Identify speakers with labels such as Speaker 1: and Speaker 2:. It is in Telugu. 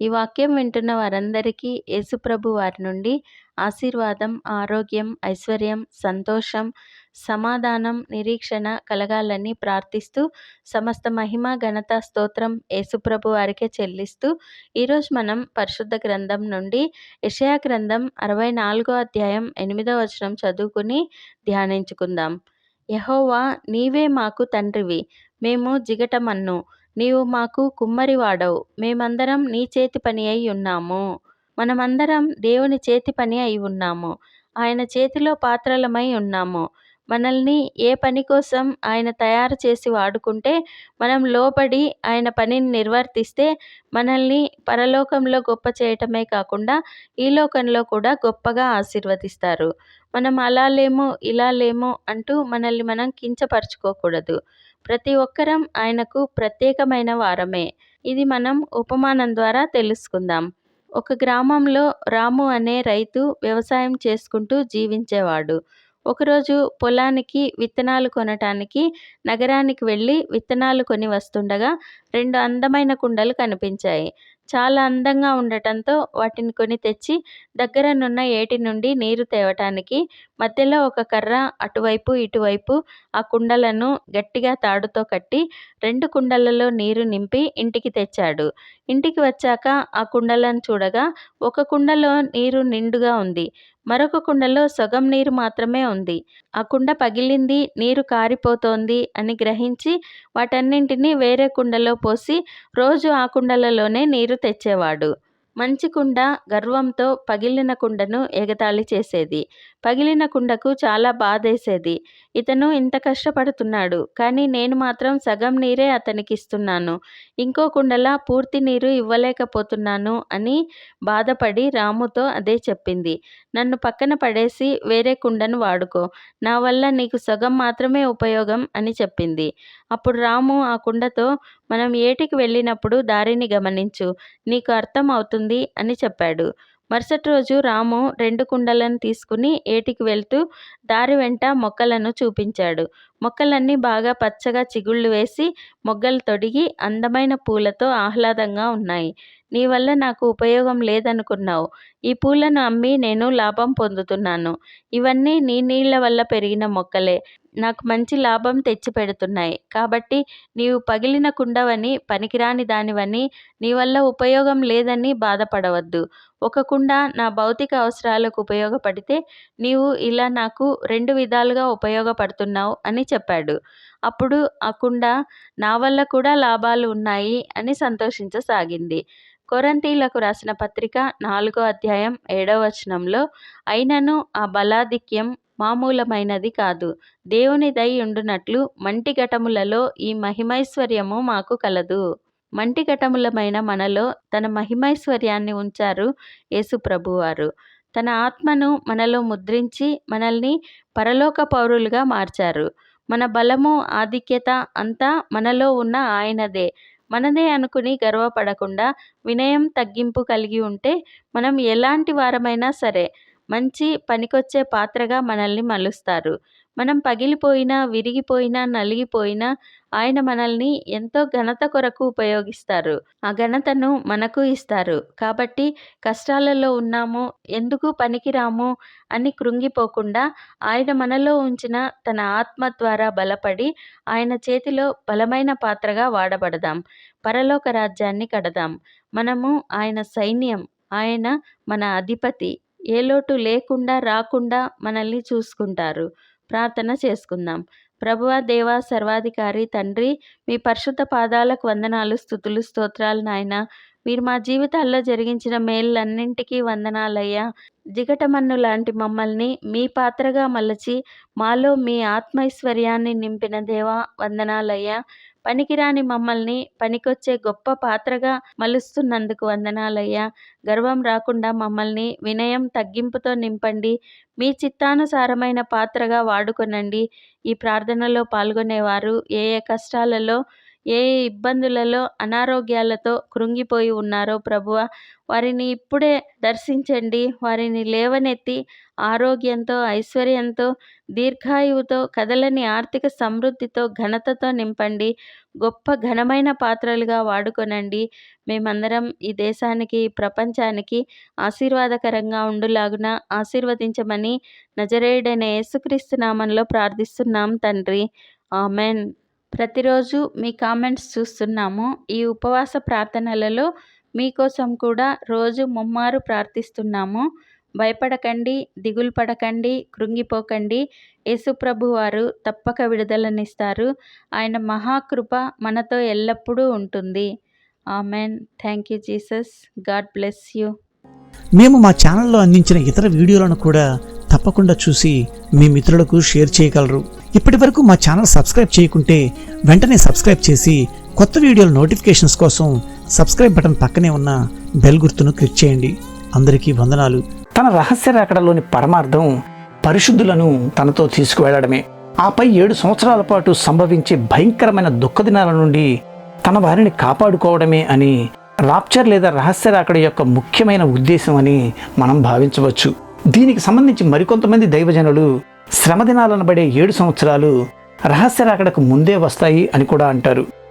Speaker 1: ఈ వాక్యం వింటున్న వారందరికీ యేసుప్రభు వారి నుండి ఆశీర్వాదం ఆరోగ్యం ఐశ్వర్యం సంతోషం సమాధానం నిరీక్షణ కలగాలని ప్రార్థిస్తూ సమస్త మహిమ ఘనత స్తోత్రం యేసుప్రభు వారికే చెల్లిస్తూ ఈరోజు మనం పరిశుద్ధ గ్రంథం నుండి యషయా గ్రంథం అరవై నాలుగో అధ్యాయం ఎనిమిదో వచనం చదువుకుని ధ్యానించుకుందాం. యహోవా నీవే మాకు తండ్రివి. మేము జిగటమన్ను. నీవు మాకు కుమ్మరివాడవు. మేమందరం నీ చేతి పని అయి ఉన్నాము. మనమందరం దేవుని చేతి పని అయి ఉన్నాము. ఆయన చేతిలో పాత్రలమై ఉన్నాము. మనల్ని ఏ పని కోసం ఆయన తయారు చేసి వాడుకుంటే మనం లోబడి ఆయన పనిని నిర్వర్తిస్తే మనల్ని పరలోకంలో గొప్ప చేయటమే కాకుండా ఈ లోకంలో కూడా గొప్పగా ఆశీర్వదిస్తారు. మనం అలా లేము ఇలా లేము అంటూ మనల్ని మనం కించపరచుకోకూడదు. ప్రతి ఒక్కరం ఆయనకు ప్రత్యేకమైన వారమే. ఇది మనం ఉపమానం ద్వారా తెలుసుకుందాం. ఒక గ్రామంలో రాము అనే రైతు వ్యవసాయం చేసుకుంటూ జీవించేవాడు. ఒకరోజు పొలానికి విత్తనాలు కొనటానికి నగరానికి వెళ్ళి విత్తనాలు కొని వస్తుండగా రెండు అందమైన కుండలు కనిపించాయి. చాలా అందంగా ఉండటంతో వాటిని కొని తెచ్చి దగ్గరనున్న ఏటి నుండి నీరు తేవటానికి మధ్యలో ఒక కర్ర అటువైపు ఇటువైపు ఆ కుండలను గట్టిగా తాడుతో కట్టి రెండు కుండలలో నీరు నింపి ఇంటికి తెచ్చాడు. ఇంటికి వచ్చాక ఆ కుండలను చూడగా ఒక కుండలో నీరు నిండుగా ఉంది. మరొక కుండలో సగం నీరు మాత్రమే ఉంది. ఆ కుండ పగిలింది నీరు కారిపోతోంది అని గ్రహించి వాటన్నింటినీ వేరే కుండలో పోసి రోజు ఆ కుండలలోనే నీరు తెచ్చేవాడు. మంచి కుండ గర్వంతో పగిలిన కుండను ఎగతాళి చేసేది. పగిలిన కుండకు చాలా బాధేసేది. ఇతను ఇంత కష్టపడుతున్నాడు. కానీ నేను మాత్రం సగం నీరే అతనికి ఇస్తున్నాను ఇంకో కుండలా పూర్తి నీరు ఇవ్వలేకపోతున్నాను అని బాధపడి రాముతో అదే చెప్పింది. నన్ను పక్కన పడేసి వేరే కుండను వాడుకో. నా వల్ల నీకు సగం మాత్రమే ఉపయోగం అని చెప్పింది. అప్పుడు రాము ఆ కుండతో మనం ఏటికి వెళ్ళినప్పుడు దారిని గమనించు. నీకు అర్థం అవుతుంది? అని చెప్పాడు. మరుసటి రోజు రాము రెండు కుండలను తీసుకుని ఏటికి వెళ్తూ దారి వెంట మొక్కలను చూపించాడు. మొక్కలన్నీ బాగా పచ్చగా చిగుళ్ళు వేసి మొగ్గలు తొడిగి అందమైన పూలతో ఆహ్లాదంగా ఉన్నాయి. నీ వల్ల నాకు ఉపయోగం లేదనుకున్నావు. ఈ పూలను అమ్మి నేను లాభం పొందుతున్నాను. ఇవన్నీ నీ నీళ్ళ వల్ల పెరిగిన మొక్కలే. నాకు మంచి లాభం తెచ్చి పెడుతున్నాయి. కాబట్టి నీవు పగిలిన కుండవని పనికిరాని దానివని నీ వల్ల ఉపయోగం లేదని బాధపడవద్దు. ఒక కుండ నా భౌతిక అవసరాలకు ఉపయోగపడితే నీవు ఇలా నాకు రెండు విధాలుగా ఉపయోగపడుతున్నావు అని చెప్పాడు. అప్పుడు ఆ కుండ నా వల్ల కూడా లాభాలు ఉన్నాయి అని సంతోషించసాగింది. కొరంతీలకు రాసిన పత్రిక నాలుగో అధ్యాయం ఏడవ వచనంలో అయినను ఆ బలాధిక్యం మామూలమైనది కాదు. దేవుని దయ ఉండునట్లు మంటి ఘటములలో ఈ మహిమైశ్వర్యము మాకు కలదు. మంటి ఘటములమైన మనలో తన మహిమైశ్వర్యాన్ని ఉంచారు యేసు ప్రభువారు. తన ఆత్మను మనలో ముద్రించి మనల్ని పరలోక పౌరులుగా మార్చారు. మన బలము ఆధిక్యత అంతా మనలో ఉన్న ఆయనదే. మనదే అనుకుని గర్వపడకుండా వినయం తగ్గింపు కలిగి ఉంటే మనం ఎలాంటి వారమైనా సరే మంచి పనికొచ్చే పాత్రగా మనల్ని మలుస్తారు. మనం పగిలిపోయినా విరిగిపోయినా నలిగిపోయినా ఆయన మనల్ని ఎంతో ఘనత కొరకు ఉపయోగిస్తారు. ఆ ఘనతను మనకు ఇస్తారు. కాబట్టి కష్టాలలో ఉన్నాము ఎందుకు పనికిరాము అని కృంగిపోకుండా ఆయన మనలో ఉంచిన తన ఆత్మ ద్వారా బలపడి ఆయన చేతిలో బలమైన పాత్రగా వాడబడదాం. పరలోక రాజ్యాన్ని కడదాం. మనము ఆయన సైన్యం ఆయన మన అధిపతి. ఏ లోటు లేకుండా రాకుండా మనల్ని చూసుకుంటారు. ప్రార్థన చేసుకుందాం. ప్రభువా దేవా సర్వాధికారి తండ్రి మీ పరిశుద్ధ పాదాలకు వందనాలు స్థుతులు స్తోత్రాలు నాయన. మీరు మా జీవితాల్లో జరిగించిన మేళ్ళన్నింటికీ వందనాలయ్యా. జిగటమన్ను లాంటి మమ్మల్ని మీ పాత్రగా మలచి మాలో మీ ఆత్మైశ్వర్యాన్ని నింపిన దేవా వందనాలయ్యా. పనికిరాని మమ్మల్ని పనికొచ్చే గొప్ప పాత్రగా మలుస్తున్నందుకు వందనాలయ్యా. గర్వం రాకుండా మమ్మల్ని వినయం తగ్గింపుతో నింపండి. మీ చిత్తానుసారమైన పాత్రగా వాడుకొనండి. ఈ ప్రార్థనలో పాల్గొనేవారు ఏ ఏ కష్టాలలో ఏ ఇబ్బందులలో అనారోగ్యాలతో కృంగిపోయి ఉన్నారో ప్రభువ? వారిని ఇప్పుడే దర్శించండి. వారిని లేవనెత్తి ఆరోగ్యంతో ఐశ్వర్యంతో దీర్ఘాయువుతో కదలని ఆర్థిక సమృద్ధితో ఘనతతో నింపండి. గొప్ప ఘనమైన పాత్రలుగా వాడుకొనండి. మేమందరం ఈ దేశానికి ప్రపంచానికి ఆశీర్వాదకరంగా ఉండులాగున ఆశీర్వదించమని నజరేయుడైన యేసుక్రీస్తు నామంలో ప్రార్థిస్తున్నాం తండ్రి. ఆమెన్. ప్రతిరోజు మీ కామెంట్స్ చూస్తున్నాము. ఈ ఉపవాస ప్రార్థనలలో మీకోసం కూడా రోజు ముమ్మారు ప్రార్థిస్తున్నాము. భయపడకండి దిగులు పడకండి కృంగిపోకండి. యేసుప్రభు వారు తప్పక విడుదలనిస్తారు. ఆయన మహాకృప మనతో ఎల్లప్పుడూ ఉంటుంది. Amen. Thank you Jesus. God bless you.
Speaker 2: మేము మా ఛానల్లో అందించిన ఇతర వీడియోలను కూడా తప్పకుండా చూసి మీ మిత్రులకు షేర్ చేయగలరు. ఇప్పటి వరకు మా ఛానల్ సబ్స్క్రైబ్ చేయకుంటే వెంటనే సబ్స్క్రైబ్ చేసి కొత్త వీడియోల నోటిఫికేషన్స్ కోసం సబ్స్క్రైబ్ బటన్ పక్కనే ఉన్న బెల్ గుర్తును క్లిక్ చేయండి. అందరికీ వందనాలు. తన రహస్య రాకడలోని పరమార్థం పరిశుద్ధులను తనతో తీసుకువెళ్ళడమే. ఆపై ఏడు సంవత్సరాల పాటు సంభవించే భయంకరమైన దుఃఖదినాల నుండి తన వారిని కాపాడుకోవడమే అని రాప్చర్ లేదా రహస్య రాకడ యొక్క ముఖ్యమైన ఉద్దేశం అని మనం భావించవచ్చు. దీనికి సంబంధించి మరికొంతమంది దైవజనులు శ్రమదినాలనబడే పడే ఏడు సంవత్సరాలు రహస్య రాకడకు ముందే వస్తాయి అని కూడా అంటారు.